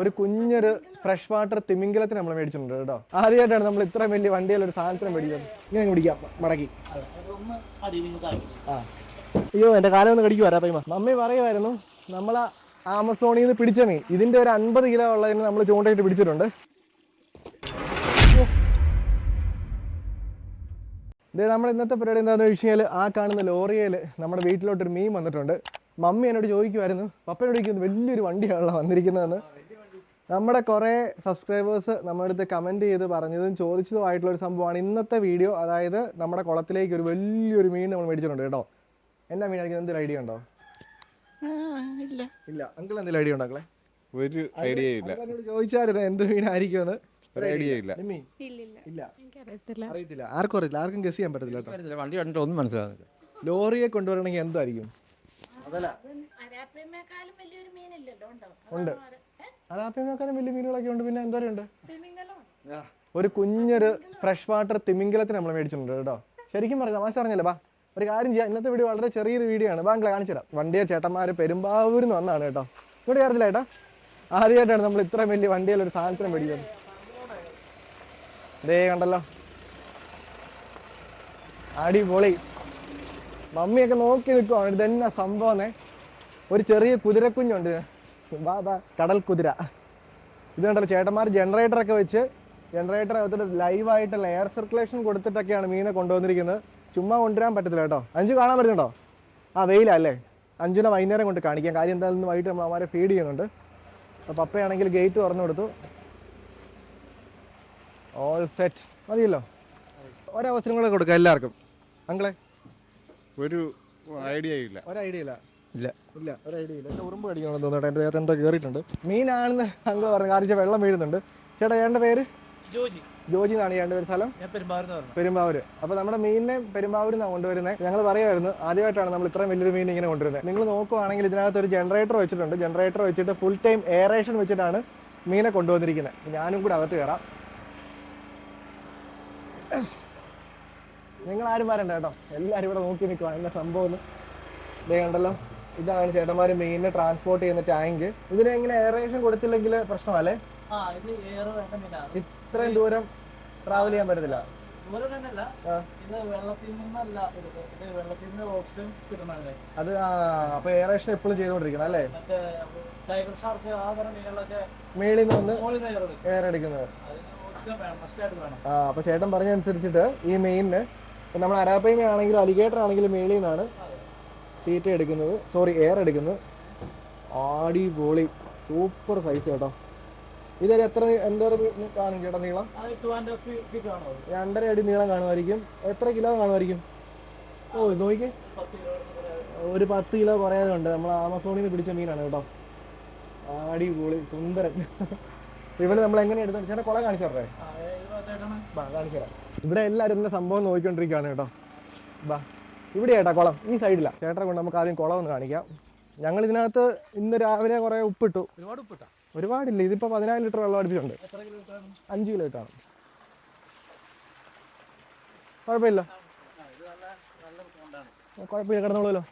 ഒരു കുഞ്ഞൊരു fresh water തിമിംഗലത്തിന് നമ്മൾ മേടിച്ചിട്ടുണ്ട് കേട്ടോ. ആദ്യമായിട്ടാണ് നമ്മൾ ഇത്ര വലിയ വണ്ടിയിൽ ഒരു സാധനത്തിന് മേടിക്കുന്നത്. ഇങ്ങനെ കുടിക്കാം മടക്കി. അയ്യോ എന്റെ കാലം ഒന്ന് കടിക്കുവാ രാപ്പയ്മ മമ്മി പറയുമായിരുന്നു നമ്മൾ ആമസോണിൽ നിന്ന് പിടിച്ച മീൻ. ഇതിന്റെ ഒരു അൻപത് കിലോ ഉള്ളതിന് നമ്മൾ ചൂണ്ടയിട്ട് പിടിച്ചിട്ടുണ്ട്. ഇതേ നമ്മൾ ഇന്നത്തെ പരിപാടി എന്താണെന്ന് വെച്ച് കഴിഞ്ഞാൽ ആ കാണുന്ന ലോറിയയിൽ നമ്മുടെ വീട്ടിലോട്ടൊരു മീൻ വന്നിട്ടുണ്ട്. മമ്മി എന്നോട് ചോദിക്കുമായിരുന്നു പപ്പയോട് ചോദിക്കുന്നത് വലിയൊരു വണ്ടിയാണല്ലോ വന്നിരിക്കുന്നതെന്ന്? നമ്മുടെ കുറേ സബ്സ്ക്രൈബേഴ്സ് നമ്മുടെ അടുത്ത് കമന്റ് ചെയ്ത് പറഞ്ഞതും ചോദിച്ചതുമായിട്ടുള്ള ഒരു സംഭവമാണ് ഇന്നത്തെ വീഡിയോ അതായത് നമ്മുടെ കുളത്തിലേക്ക് ഒരു വലിയൊരു മീൻ നമ്മൾ മേടിച്ചിട്ടുണ്ട് കേട്ടോ. എന്നാ മീൻ അടിക്കുന്നത്? എന്തൊരു ഐഡിയ ഉണ്ടോ? ഇല്ല. ഇല്ല. അങ്കിൾ എന്തെങ്കിലും ഐഡിയ ഉണ്ടോ ഒരു ഐഡിയ ഇല്ല. ചോദിച്ചായിരുന്നു എന്ത് മീനായിരിക്കും ഒരു ഐഡിയ ഇല്ല. ഇല്ല. അറിയത്തില്ല. ആർക്കും അറിയത്തില്ല. ആർക്കും ഗസ് ചെയ്യാൻ പറ്റത്തില്ല കേട്ടോ. വണ്ടി കണ്ടിട്ട് ഒന്നും മനസ്സിലാകുന്നില്ല ലോറിയെ കൊണ്ടുവരണമെങ്കിൽ എന്തായിരിക്കും അതല്ല. ഉണ്ടോ? വലിയ മീനുകളൊക്കെ ഉണ്ട്. പിന്നെ എന്തോരം ഉണ്ട്? തിമിംഗലം. ഒരു കുഞ്ഞൊരു ഫ്രഷ് വാട്ടർ തിമിംഗലത്തിന് നമ്മൾ മേടിച്ചിട്ടുണ്ട് കേട്ടോ. ശരിക്കും പറഞ്ഞു തമാശ പറഞ്ഞല്ലേ ബാ ഒരു കാര്യം ചെയ്യാം. ഇന്നത്തെ വീഡിയോ വളരെ ചെറിയൊരു വീഡിയോ ആണ്. ബാങ്കിലെ കാണിച്ചു തരാം. വണ്ടിയെ ചേട്ടന്മാർ പെരുമ്പാവൂരിൽ നിന്ന് വന്നാണ് കേട്ടോ. ഇവിടെ കയറത്തില്ല ഏട്ടാ. ആദ്യമായിട്ടാണ് നമ്മൾ ഇത്ര വലിയ വണ്ടിയിൽ ഒരു സാധനത്തിന് മേടിക്കുന്നത്. ദേ കണ്ടല്ലോ. അടിപൊളി. മമ്മിയൊക്കെ നോക്കി നിൽക്കുവാണ് ഇതെന്നാ സംഭവന്നേ ഒരു ചെറിയ കുതിരക്കുഞ്ഞുണ്ട്. ബാ കടൽ കുതിര. ഇത് കണ്ടല്ലോ ചേട്ടന്മാർ ജനറേറ്റർ ഒക്കെ വെച്ച് ജനറേറ്റർ അകത്തിട്ട് ലൈവായിട്ടുള്ള എയർ സർക്കുലേഷൻ കൊടുത്തിട്ടൊക്കെയാണ് മീനെ കൊണ്ടുവന്നിരിക്കുന്നത്. ചുമ്മാ കൊണ്ടുവരാൻ പറ്റത്തില്ല കേട്ടോ. അഞ്ചു കാണാൻ പറ്റുന്നുണ്ടോ? ആ വെയിലാ അല്ലേ അഞ്ചുനെ വൈകുന്നേരം കൊണ്ട് കാണിക്കാം. കാര്യം എന്തായാലും വൈകിട്ട് നമ്മൾ അവരെ ഫീഡ് ചെയ്യുന്നുണ്ട്. അപ്പോൾ പപ്പയാണെങ്കിൽ ഗേറ്റ് തുറന്നു കൊടുത്തു. ഓൾ സെറ്റ് മതിയല്ലോ? ഒരവസരം കൂടെ കൊടുക്കാം എല്ലാവർക്കും. അങ്കളെ. ഒരു ഐഡിയ ഇല്ല. ഒരു ഐഡിയ ഇല്ല. ഇല്ല. ഇല്ല ഒരു ഐഡിയ ഇല്ല. എന്റെ ഉറുമ്പ് കടിക്കണമെന്ന് തോന്നുന്നു എന്റെ ദേഹത്ത് എന്തോ കയറിയിട്ടുണ്ട് മീനാണെന്ന് അങ്കൾ പറഞ്ഞു. കാണിച്ച വെള്ളം വീഴുന്നുണ്ട്. ചേട്ടാ ചേട്ടന്റെ പേര്? ജോജി. ജോജി എന്നാണ് ചേട്ടന്റെ പേര്. സ്ഥലം? പെരുമ്പാവൂര്. അപ്പോൾ നമ്മുടെ മീനിനെ പെരുമ്പാവൂരിൽ നിന്നാണ് കൊണ്ടുവരുന്നത് ഞങ്ങൾ പറയുമായിരുന്നു ആദ്യമായിട്ടാണ് നമ്മൾ ഇത്രയും വലിയൊരു മീൻ ഇങ്ങനെ കൊണ്ടുവരുന്നത് നിങ്ങൾ നോക്കുവാണെങ്കിൽ ഇതിനകത്ത് ഒരു ജനറേറ്റർ വെച്ചിട്ടുണ്ട്. ജനറേറ്റർ വെച്ചിട്ട് ഫുൾ ടൈം എയറേഷൻ വെച്ചിട്ടാണ് മീനെ കൊണ്ടുവന്നിരിക്കുന്നത്. ഞാനും കൂടെ അകത്ത് കയറാം. നിങ്ങൾ ആരും വരണ്ട കേട്ടോ. എല്ലാരും ഇവിടെ നോക്കി നിൽക്കുവാണ് എന്താ സംഭവം ഇതേ കണ്ടല്ലോ. ഇതാണ് ചേട്ടന്മാർ മെയിൻ ട്രാൻസ്പോർട്ട് ചെയ്യുന്ന ടാങ്ക് ഇതിന് എങ്ങനെ എയറേഷൻ കൊടുത്തില്ലെങ്കിൽ പ്രശ്നമല്ലേ? ഇത്രയും ദൂരം ട്രാവൽ ചെയ്യാൻ പറ്റത്തില്ല. അത് അപ്പൊ എയറേഷൻ എപ്പോഴും ചെയ്തോണ്ടിരിക്കണം അല്ലേ? മേളിൽ നിന്ന് വന്ന് എയർ എടുക്കുന്നത്. ആ അപ്പൊ ചേട്ടൻ പറഞ്ഞനുസരിച്ചിട്ട് ഈ മെയിനിന് നമ്മൾ അരാപ്പൈമ ആണെങ്കിലും അലിഗേറ്റർ ആണെങ്കിലും മേളിൽ നിന്നാണ് തീറ്റ എടുക്കുന്നത് സോറി എയർ എടുക്കുന്നത്. ആടി പൊളി സൂപ്പർ സൈസ് കേട്ടോ. ഇതൊരു എത്ര എന്തോ കാണും ചേട്ടാ നീളം? രണ്ടര അടി നീളം കാണുമായിരിക്കും. എത്ര കിലോ കാണുമായിരിക്കും? ഓ ഇത് നോക്കി ഒരു പത്ത് കിലോ കുറയാതെ ഉണ്ട് നമ്മൾ ആമസോണിൽ നിന്ന് പിടിച്ച മീനാണ് കേട്ടോ. ആടി പൊളി സുന്ദരൻ. ഇവന് നമ്മൾ എങ്ങനെ എടുത്തു? ചേട്ടാ കുളം കാണിച്ചു തരേ കാണിച്ചു തരാം. ഇവിടെ എല്ലാവരും എന്നെ സംഭവം നോക്കിക്കൊണ്ടിരിക്കുകയാണ് കേട്ടോ. ബാ. ഇവിടെ ചേട്ടാ കുളം ഈ സൈഡിലാ. ചേട്ടനെ കൊണ്ട് നമുക്ക് ആദ്യം കുളം ഒന്ന് കാണിക്കാം. ഞങ്ങൾ ഇതിനകത്ത് ഇന്ന് രാവിലെ കുറേ ഉപ്പിട്ടു. ഒരുപാട് ഉപ്പിട്ടാ? ഒരുപാടില്ല ഇതിപ്പോ പതിനായിരം ലിറ്റർ വെള്ളം അടുപ്പിച്ചുണ്ട് ഇട്ടാണ് അഞ്ച് കിലോ ഇട്ടാണ് കുഴപ്പമില്ല. കുഴപ്പമില്ല കിടന്നോളൂല്ലോ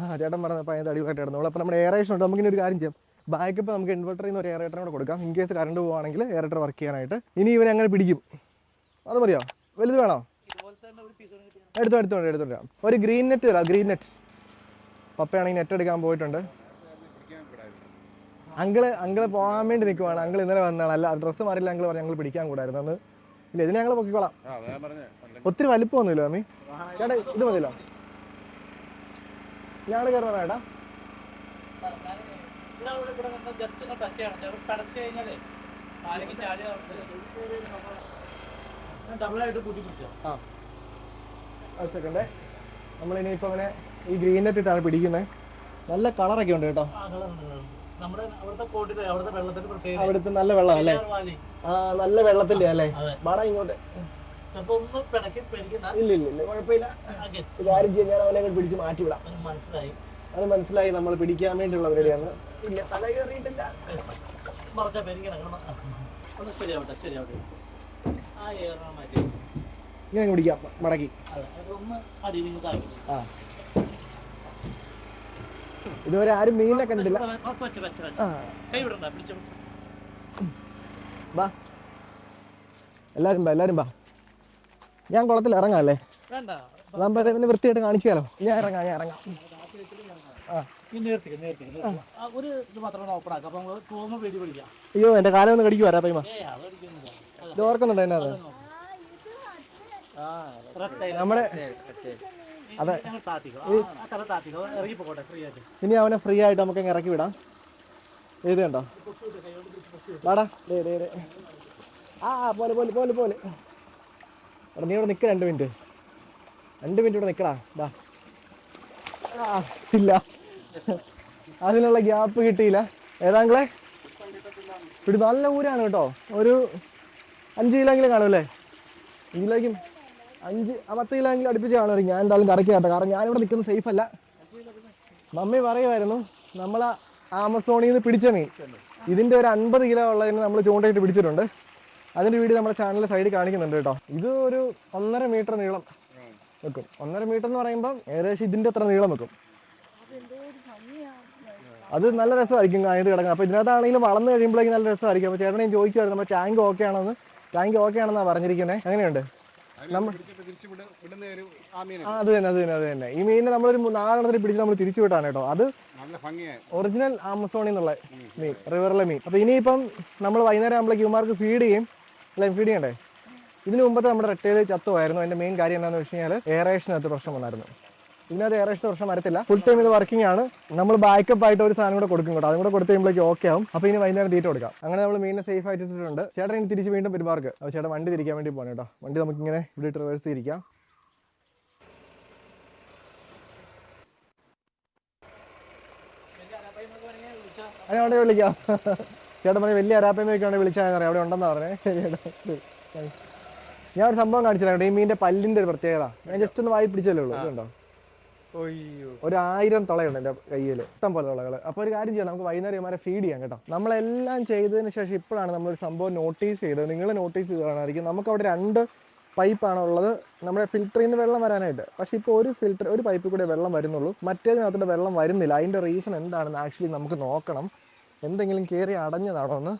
ആ ചേട്ടൻ പറഞ്ഞ അതിന്റെ അടിവായിട്ട് കിടന്നോളൂ. അപ്പോൾ നമ്മുടെ എയറേഷൻ ഉണ്ട്. നമുക്കിനി ഒരു കാര്യം ചെയ്യാം. ബാക്കപ്പ് നമുക്ക് ഇൻവെർട്ടറിൽ നിന്ന് ഒരു എയറേറ്ററും കൂടെ കൊടുക്കാം. ഇൻ കേസ് കറണ്ട് പോവുകയാണെങ്കിൽ എയറേറ്റർ വർക്ക് ചെയ്യാനായിട്ട്. ഇനി ഇവനെ അങ്ങനെ പിടിക്കും. അത് മതിയോ? വലുത് വേണോ? കിട്ടിയ എടുത്തോ എടുത്തോണ്ട് എടുത്തോണ്ട് ഒരു ഗ്രീൻ നെറ്റ് തരാം ഗ്രീൻ നെറ്റ് പപ്പയാണെങ്കിൽ നെറ്റ് എടുക്കാൻ പോയിട്ടുണ്ട്. അങ്കിൾ അങ്കിൾ പോകാൻ വേണ്ടി നിൽക്കുവാണ് അങ്കിൾ ഇന്നലെ വന്നതാണ്. അല്ല ഡ്രസ്സ് മാറിയില്ല അങ്കിൾ പറഞ്ഞു ഞങ്ങൾ പിടിക്കാൻ കൂടായിരുന്നു അന്ന്. ഇല്ല ഇതിനെ ഞങ്ങൾ പൊക്കിക്കോളാം. ഒത്തിരി വലിപ്പമൊന്നുമില്ല അമ്മി. ചേട്ടാ ഇത് മതിയല്ലോ. ഞങ്ങൾ കയറണം ഡബിളായിട്ട് കൂട്ടി പിടിച്ചോ ആ. സെക്കൻഡേ നമ്മളിനിയിപ്പോൾ അങ്ങനെ ഈ ഗ്രീൻ നെറ്റ് ഇട്ടാണ് പിടിക്കുന്നത്. നല്ല കളറൊക്കെ ഉണ്ട് കേട്ടോ. അവിടുത്തെ നല്ല വെള്ളം അല്ലേ? ആ നല്ല വെള്ളത്തിന്റെ അല്ലേ? വേണം വാടാ ഇങ്ങോട്ട്. ഇല്ല ഇല്ല ഇല്ല കുഴപ്പമില്ല. ചെയ്യാൻ ഞാൻ അവനെ പിടിച്ച് മാറ്റി വിടാം. മനസ്സിലായി. അത് മനസ്സിലായി നമ്മൾ പിടിക്കാൻ വേണ്ടിയുള്ള പരിപാടിയാണ്. ഇല്ല തല കയറിയിട്ടില്ല. ശരിയാവട്ടെ ശരിയാവട്ടെ. ആ ഏറെ മാറ്റി ഇങ്ങനെ അങ്ങ് പിടിക്കാം മടക്കി ആ. ഇതുവരെ ആരും മീനിനെ കണ്ടില്ല ബാ. എല്ലാരും ബാ എല്ലാരും ബാ. ഞാൻ കുളത്തിൽ ഇറങ്ങാം അല്ലേ പിന്നെ വൃത്തിയായിട്ട് കാണിക്കാലോ ഞാൻ ഇറങ്ങാം ഞാൻ ഇറങ്ങാം. അയ്യോ എന്റെ കാലം ഒന്ന് കടിക്കുവാരാ പൈമ ഇത് ഓർക്കുന്നുണ്ടോ എന്നെ അത് റെഡ് നമ്മുടെ അതെ ഞങ്ങൾ താത്തിക്കോ ആ, ആ തല താത്തിക്കോ ഇറങ്ങി പോകട്ടെ ഫ്രീ അതെ. ഇനി അവനെ ഫ്രീ ആയിട്ട് നമുക്ക് ഇറക്കി വിടാം. ഇത് കണ്ടോ? വാടാ ആ പോലെ പോലെ പോലെ പോലെ. എടാ നീ ഇവിടെ നിൽക്ക രണ്ട് മിനിറ്റ് രണ്ട് മിനിറ്റ് ഇവിടെ നിൽക്കടാ വാ ആ ഇല്ല. അതിനുള്ള ഗ്യാപ്പ് കിട്ടിയില്ല. ഏതാങ്കളെ ഇവിടെ നല്ല ഊരാണ് കേട്ടോ. ഒരു അഞ്ച് കിലോയെങ്കിലും കാണുമല്ലേ ഇതിലേക്കും അഞ്ച് പത്ത് കിലോയെങ്കിലും അടുപ്പിച്ച് കാണുമായിരിക്കും ഞാൻ എന്തായാലും കറക്കി കേട്ടോ. കാരണം ഞാനിവിടെ നിൽക്കുന്നത് സേഫ് അല്ല. മമ്മി പറയുമായിരുന്നു നമ്മൾ ആമസോണിൽ നിന്ന് പിടിച്ച മീൻ. ഇതിന്റെ ഒരു അൻപത് കിലോ ഉള്ളതിന് നമ്മൾ ചൂണ്ടയിട്ട് പിടിച്ചിട്ടുണ്ട്. അതിന്റെ വീഡിയോ നമ്മുടെ ചാനലിൽ സൈഡിൽ കാണിക്കുന്നുണ്ട് കേട്ടോ. ഇത് ഒരു ഒന്നര മീറ്റർ നീളം വെക്കും. ഒന്നര മീറ്റർ എന്ന് പറയുമ്പം ഏകദേശം ഇതിന്റെ അത്ര നീളം വെക്കും. അത് നല്ല രസമായിരിക്കും ഇത് കിടക്കുക അപ്പോൾ ഇതിനകത്താണെങ്കിലും വളർന്നു കഴിയുമ്പോഴേക്കും നല്ല രസമായിരിക്കും. അപ്പോൾ ചേട്ടനെയും ചോദിക്കുമായിരുന്നു നമ്മൾ ടാങ്ക് ഓക്കെ ആണെന്ന്? ടാങ്ക് ഓക്കെ ആണെന്നാണ് പറഞ്ഞിരിക്കുന്നത് എങ്ങനെയുണ്ട്? നമ്മൾ അത് തന്നെ അത് തന്നെ അത് തന്നെ. ഈ മീനിനെ നമ്മളൊരു നാലെണ്ണത്തിൽ പിടിച്ച് നമ്മൾ തിരിച്ചു വിട്ടാണ് കേട്ടോ. അത് ഒറിജിനൽ ആമസോണിൽ നിന്നുള്ള മീൻ റിവറിലെ മീൻ. അപ്പൊ ഇനിയിപ്പം നമ്മൾ വൈകുന്നേരം ആകുമ്പോഴേക്ക് ക്യൂമാർക്ക് ഫീഡ് ചെയ്യും. അല്ലെ ഫീഡ് ചെയ്യണ്ടേ? ഇതിനു മുമ്പത്തെ നമ്മുടെ റെട്ടയിൽ ചത്തുമായിരുന്നു അതിന്റെ മെയിൻ കാര്യം എന്താണെന്ന് വെച്ച് കഴിഞ്ഞാൽ എയറേഷനകത്ത് പ്രശ്നം വന്നായിരുന്നു. ഇതിനകത്ത് ഇഷ്ടം വർഷം വരത്തില്ല. ഫുൾ ടൈം ഇത് വർക്കിംഗ് ആണ്. നമ്മൾ ബാക്കപ്പ് ആയിട്ട് ഒരു സാധനം കൂടെ കൊടുക്കും കേട്ടോ. അതും കൂടെ കൊടുത്ത് ഓക്കെ ആവും. അപ്പോൾ ഇനി വൈകുന്നേരം തീറ്റ കൊടുക്കാം. അങ്ങനെ നമ്മൾ മീനിനെ സേഫ് ആയിട്ട് ഇട്ടിട്ടുണ്ട്. ചേട്ടൻ ഇനി തിരിച്ച് വീണ്ടും പെരുമാർക്ക് അപ്പോൾ ചേട്ടൻ വണ്ടി തിരിക്കാൻ വേണ്ടി പോകണം കേട്ടോ. വണ്ടി നമുക്ക് ഇങ്ങനെ ഇവിടെ ഇട്ട് റിവേഴ്സ് തിരിക്കാം അതിനെ അവിടെ വിളിക്കാം. ചേട്ടൻ പറഞ്ഞ വലിയ അരാപ്പമ്മയൊക്കെ ആണെങ്കിൽ വിളിച്ചാൽ അറിയാം അവിടെ ഉണ്ടെന്ന് പറഞ്ഞേ. ഞാൻ ഒരു സംഭവം കാണിച്ചില്ല ഈ മീനിന്റെ പല്ലിന്റെ ഒരു പ്രത്യേകത. ഞാൻ ജസ്റ്റ് ഒന്ന് വായി പിടിച്ചല്ലേ ഉള്ളൂ. ഇതുണ്ടോ? ഒരു ആയിരം തുളയുണ്ട് എന്റെ കയ്യിൽ ഇഷ്ടം പോലെ തുളകൾ അപ്പോൾ ഒരു കാര്യം ചെയ്യാം. നമുക്ക് വൈകുന്നേരം ഇമാരെ ഫീഡ് ചെയ്യാം കേട്ടോ. നമ്മളെല്ലാം ചെയ്തതിന് ശേഷം ഇപ്പോഴാണ് നമ്മളൊരു സംഭവം നോട്ടീസ് ചെയ്തത്. നിങ്ങൾ നോട്ടീസ് ചെയ്തതാണായിരിക്കും നമുക്ക് അവിടെ രണ്ട് പൈപ്പാണ് ഉള്ളത്. നമ്മുടെ ഫിൽറ്ററിൽ നിന്ന് വെള്ളം വരാനായിട്ട്. പക്ഷെ ഇപ്പോൾ ഒരു ഫിൽറ്റർ ഒരു പൈപ്പിൽ കൂടെ വെള്ളം വരുന്നുള്ളൂ. മറ്റേതിനകത്തോടെ വെള്ളം വരുന്നില്ല. അതിന്റെ റീസൺ എന്താണെന്ന് ആക്ച്വലി നമുക്ക് നോക്കണം. എന്തെങ്കിലും കയറി അടഞ്ഞതാണോ എന്ന്.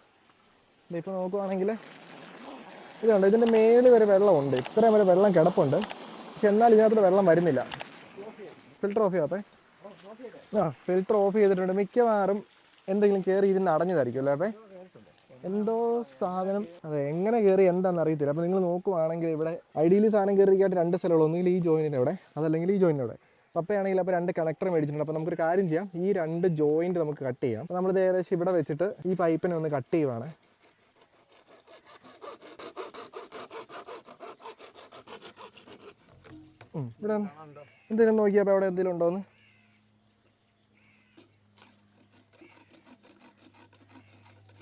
ഇപ്പോൾ നോക്കുവാണെങ്കിൽ ഇതുണ്ട്. ഇതിന്റെ മേളിൽ വരെ വെള്ളമുണ്ട്. ഇത്രയും വരെ വെള്ളം കിടപ്പുണ്ട്. പക്ഷെ എന്നാൽ ഇതിനകത്തോടെ വെള്ളം വരുന്നില്ല. ഫിൽറ്റർ ഓഫ് ചെയ്യാത്തേ ആ ഫിൽറ്റർ ഓഫ് ചെയ്തിട്ടുണ്ട്. മിക്കവാറും എന്തെങ്കിലും കയറി ഇരുന്ന് അടഞ്ഞതായിരിക്കും അല്ലേ അപ്പേ? എന്തോ സാധനം അതെ എങ്ങനെ കയറി എന്താണെന്ന് അറിയത്തില്ല. അപ്പോൾ നിങ്ങൾ നോക്കുവാണെങ്കിൽ ഇവിടെ ഐഡിയലി സാധനം കയറിയിട്ട് രണ്ട് സ്ഥലമുള്ളൂ. ഒന്നുകിൽ ഈ ജോയിനിന്റെ അവിടെ അതല്ലെങ്കിൽ ഈ ജോയിനിന്റെ അവിടെ. പപ്പയാണെങ്കിൽ അപ്പോൾ രണ്ട് കണക്ടർ മേടിച്ചിട്ടുണ്ട്. അപ്പോൾ നമുക്കൊരു കാര്യം ചെയ്യാം. ഈ രണ്ട് ജോയിന്റ് നമുക്ക് കട്ട് ചെയ്യാം. അപ്പോൾ നമ്മളിത് ഏകദേശം ഇവിടെ വെച്ചിട്ട് ഈ പൈപ്പിനെ ഒന്ന് കട്ട് ചെയ്യുവാണ്. ഇവിടെ എന്തെങ്കിലും നോക്കിയപ്പോൾ അവിടെ എന്തെങ്കിലും ഉണ്ടോന്ന്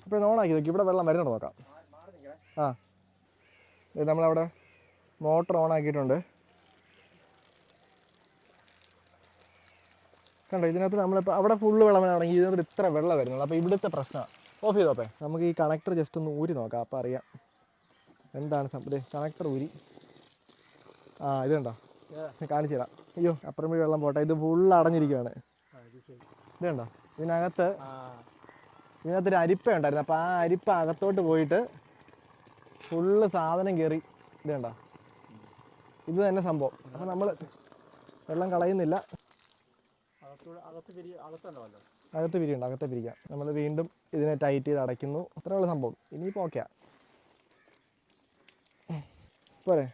അപ്പോൾ ഓണാക്കി നോക്കി. ഇവിടെ വെള്ളം വരുന്നുണ്ട് നോക്കാം. ആ. ഇത് നമ്മളവിടെ മോട്ടർ ഓൺ ആക്കിയിട്ടുണ്ട്. കണ്ടോ ഇതിനകത്ത് നമ്മളിപ്പോൾ അവിടെ ഫുള്ള് വെള്ളമാണെങ്കിൽ ഇതിനകത്ത് ഇത്ര വെള്ളം വരുന്നുള്ളൂ. അപ്പോൾ ഇവിടുത്തെ പ്രശ്നമാണ് ഓഫ് ചെയ്തോ ചെയ്തോപ്പേ നമുക്ക് ഈ കണക്ടർ ജസ്റ്റ് ഒന്ന് ഊരി നോക്കാം. അപ്പോൾ അറിയാം. എന്താണ് സംഭവം കണക്ടർ ഊരി. ആ ഇത് കണ്ടോ? കാണിച്ചു തരാം. അയ്യോ അപ്പുറം വഴി വെള്ളം പോട്ടെ. ഇത് ഫുള്ള് അടഞ്ഞിരിക്കുകയാണ് ഇത് കണ്ടോ? ഇതിനകത്ത് ഇതിനകത്ത് ഒരു അരിപ്പ ഉണ്ടായിരുന്നു. അപ്പോൾ ആ അരിപ്പ അകത്തോട്ട് പോയിട്ട് ഫുള്ള് സാധനം കയറി ഇത് കണ്ടോ? ഇത് തന്നെ സംഭവം. അപ്പോൾ നമ്മൾ വെള്ളം കളയുന്നില്ല. അകത്ത് പിരിയുണ്ട് അകത്ത് പിരിക്കാം. നമ്മൾ വീണ്ടും ഇതിനെ ടൈറ്റ് ചെയ്ത് അടയ്ക്കുന്നു. അത്രയുള്ള സംഭവം. ഇനിയിപ്പോൾ ഓക്കെയാ പോരെ.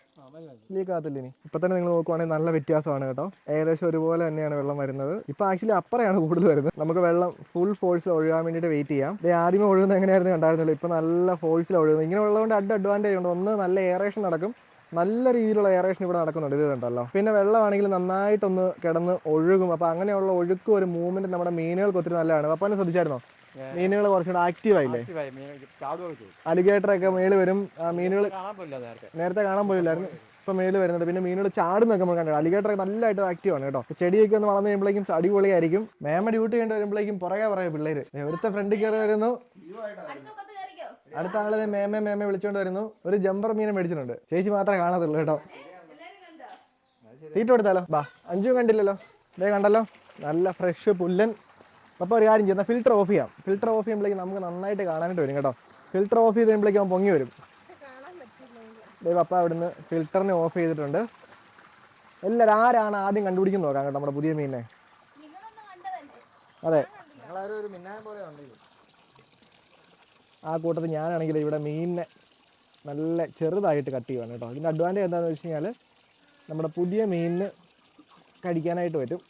ലീക്ക് ആകത്തില്ല ഇനി ഇപ്പൊ തന്നെ നിങ്ങൾ നോക്കുവാണെങ്കിൽ നല്ല വ്യത്യാസമാണ് കേട്ടോ. ഏകദേശം ഒരുപോലെ തന്നെയാണ് വെള്ളം വരുന്നത്. ഇപ്പൊ ആക്ച്വലി അപ്പറയാണ് കൂടുതൽ വരുന്നത്. നമുക്ക് വെള്ളം ഫുൾ ഫോഴ്സിൽ ഒഴുകാൻ വേണ്ടിയിട്ട് വെയിറ്റ് ചെയ്യാം. ഇത് ആദ്യമേ ഒഴുകുന്നത് എങ്ങനെയായിരുന്നു കണ്ടായിരുന്നല്ലോ? ഇപ്പൊ നല്ല ഫോഴ്സിൽ ഒഴുകുന്നത്. ഇങ്ങനെ ഉള്ളതുകൊണ്ട് അഡ് അഡ്വാന്റേജ് ഉണ്ട്. ഒന്ന് നല്ല എയറേഷൻ നടക്കും. നല്ല രീതിയിലുള്ള എയറേഷൻ ഇവിടെ നടക്കുന്നുണ്ട്. ഇത് കണ്ടല്ലോ. പിന്നെ വെള്ളമാണെങ്കിൽ നന്നായിട്ടൊന്ന് കിടന്ന് ഒഴുകും. അപ്പൊ അങ്ങനെയുള്ള ഒഴുക്കും ഒരു മൂവ്മെന്റ് നമ്മുടെ മീനുകൾക്ക് ഒത്തിരി നല്ലതാണ്. അപ്പൊ എന്നെ ശ്രദ്ധിച്ചായിരുന്നോ? മീനുകൾ കുറച്ചുകൂടെ ആക്റ്റീവ് ആയില്ലേ? അലിഗേറ്റർ ഒക്കെ മേളിൽ വരും. ആ മീനുകൾ നേരത്തെ. കാണാൻ പോയില്ലായിരുന്നു. ഇപ്പൊ മേളിൽ വരുന്നുണ്ട്. പിന്നെ മീനുകൾ ചാടുന്നൊക്കെ നമ്മൾ കണ്ടു അലിഗേറ്റർ ഒക്കെ നല്ലതായിട്ട് ആക്റ്റീവ് ആണ് കേട്ടോ. ചെടിയൊക്കെ ഒന്ന് വളർന്നു കഴിയുമ്പോഴേക്കും അടിപൊളിയായിരിക്കും. മേമ ഡ്യൂട്ടി കണ്ടു വരുമ്പോഴേക്കും പുറകെ പറയാം പിള്ളേര്. ദേ ഫ്രണ്ട് കയറി വരുന്നു. അടുത്ത ആൾ മേമേ മേമ മേമ വിളിച്ചോണ്ട് വരുന്നു. ഒരു ജമ്പർ മീനെ മേടിച്ചിട്ടുണ്ട്. ചേച്ചി മാത്രമേ കാണത്തുള്ളൂ കേട്ടോ. തീറ്റ കൊടുത്താലോ? ബാ അഞ്ചും കണ്ടില്ലല്ലോ. ഇതേ കണ്ടല്ലോ? നല്ല ഫ്രഷ് പുല്ലൻ. അപ്പോൾ ഒരു കാര്യം ചെയ്യുന്ന. ഫിൽറ്റർ ഓഫ് ചെയ്യാം. ഫിൽറ്റർ ഓഫ് ചെയ്യുമ്പോഴേക്കും നമുക്ക് നന്നായിട്ട് കാണാനായിട്ട് വരും കേട്ടോ. ഫിൽറ്റർ ഓഫ് ചെയ്ത് കഴിയുമ്പോഴേക്കും അവൻ പൊങ്ങി വരും. ദൈവം അപ്പം അവിടുന്ന് ഫിൽറ്ററിനെ ഓഫ് ചെയ്തിട്ടുണ്ട്. എല്ലാവരും ആരാണ് ആദ്യം കണ്ടുപിടിക്കുന്നത് നോക്കാം കേട്ടോ നമ്മുടെ പുതിയ മീനിനെ. അതെ. ആ കൂട്ടത്തിൽ ഞാനാണെങ്കിൽ ഇവിടെ മീനിനെ നല്ല ചെറുതായിട്ട് കട്ട് ചെയ്യുവാണ് കേട്ടോ. ഇതിന്റെ അഡ്വാന്റേജ് എന്താണെന്ന് വെച്ച് കഴിഞ്ഞാൽ നമ്മുടെ പുതിയ മീനിന് കടിക്കാനായിട്ട് പറ്റും.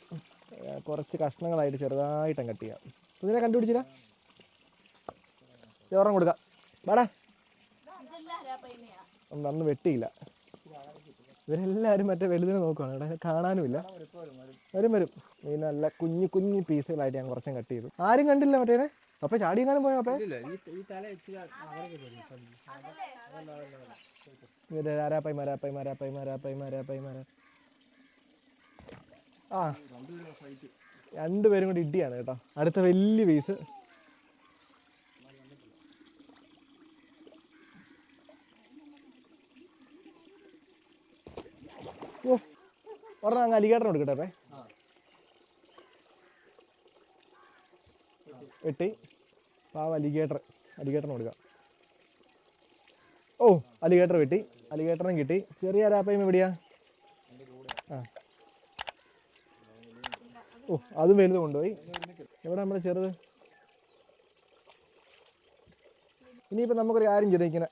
കുറച്ച് കഷ്ണങ്ങളായിട്ട് ചെറുതായിട്ടും കട്ട് ചെയ്യാം. ഇതിനെ കണ്ടുപിടിച്ചില്ല? ചോറം കൊടുക്കാം. വേടാ. ഒന്നും അന്ന് വെട്ടിയില്ല. ഇവരെല്ലാവരും മറ്റേ വലുതിനെ നോക്കുവാണ്. ഇവിടെ കാണാനുമില്ല. വരും വരും. ഈ നല്ല കുഞ്ഞു കുഞ്ഞു പീസുകളായിട്ട് ഞാൻ കുറച്ചും കട്ട് ചെയ്തു. ആരും കണ്ടില്ല മറ്റേനെ അപ്പൊ ചാടിയെങ്ങാനും പോയോ അപ്പൊ? ഇവരെ ആരാപ്പായി മരാപ്പായി മരാപ്പായി മരാപ്പായി മരാപ്പായി മരാ ആ. രണ്ടുപേരും കൂടി ഇടിയാണ് കേട്ടോ. അടുത്ത വലിയ പീസ് ഓ ഒരെണ്ണം അങ്ങ് അലിഗേറ്റർ കൊടുക്കട്ടെ വെട്ടി. പാവ അലിഗേറ്റർ. അലിഗേറ്ററിന് കൊടുക്കാം. ഓ അലിഗേറ്റർ വെട്ടി. അലിഗേറ്ററിനും കിട്ടി. ചെറിയ രാപ്പയും എവിടെയാ ആ. ഓ അതും വലുത് കൊണ്ടുപോയി. എവിടെ നമ്മൾ ചെറുത്? ഇനിയിപ്പോൾ നമുക്കൊരു കാര്യം ചെയ്ത് ഇങ്ങനെ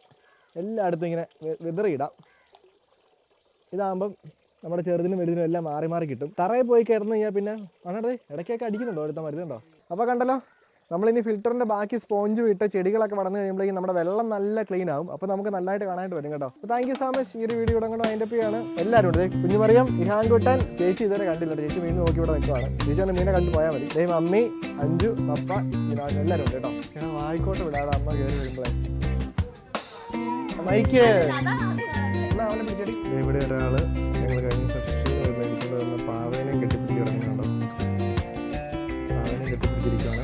എല്ലായിടത്തും ഇങ്ങനെ വിതറിയിടാം. ഇതാകുമ്പം നമ്മുടെ ചെറുതിനും വലുതിനും എല്ലാം മാറി മാറി കിട്ടും. തറയിൽ പോയി കിടന്നു കഴിഞ്ഞാൽ പിന്നെ അണ്ണടേ ഇടയ്ക്കൊക്കെ അടിക്കുന്നുണ്ടോ? അടുത്ത മരുന്നുണ്ടോ അപ്പോൾ കണ്ടല്ലോ? നമ്മളിനി ഫിൽറ്ററിന്റെ ബാക്കി സ്പോഞ്ച് വിട്ട് ചെടികളൊക്കെ വളർന്നു കഴിയുമ്പോഴേക്കും നമ്മുടെ വെള്ളം നല്ല ക്ലീൻ ആവും. അപ്പോൾ നമുക്ക് നല്ലതായിട്ട് കാണാനായിട്ട് വരും കേട്ടോ. താങ്ക് യു സോ മച്ച് ഈ ഒരു വീഡിയോ കൂടെ കൊണ്ട് അതിന്റെ ആണ് എല്ലാവരും ഉണ്ട് കുഞ്ഞു മറിയം ഇഹാൻ കുട്ടൻ ചേച്ചി ഇതുവരെ കണ്ടില്ല ചേച്ചി മീൻ നോക്കി ഇവിടെ നിൽക്കുവാണ്. ചേച്ചി ഒന്ന് മീനെ കണ്ടു പോയാൽ മതി. ദൈവം അമ്മി അഞ്ചു പപ്പ എല്ലാവരും ഉണ്ട് കേട്ടോ. വായിക്കോട്ട് വിടാതെ അമ്മ കയറി വരുമ്പോഴേ. മൈക്ക്. ഇവിടെ ഒരാൾ ഞങ്ങൾ കഴിഞ്ഞ സെക്ഷൻ മേടിച്ചുകൊണ്ട് വന്ന പാവേനെ കെട്ടിപ്പിടിച്ച് പാവേനെ കെട്ടിപ്പിടിച്ചിരിക്കുകയാണ്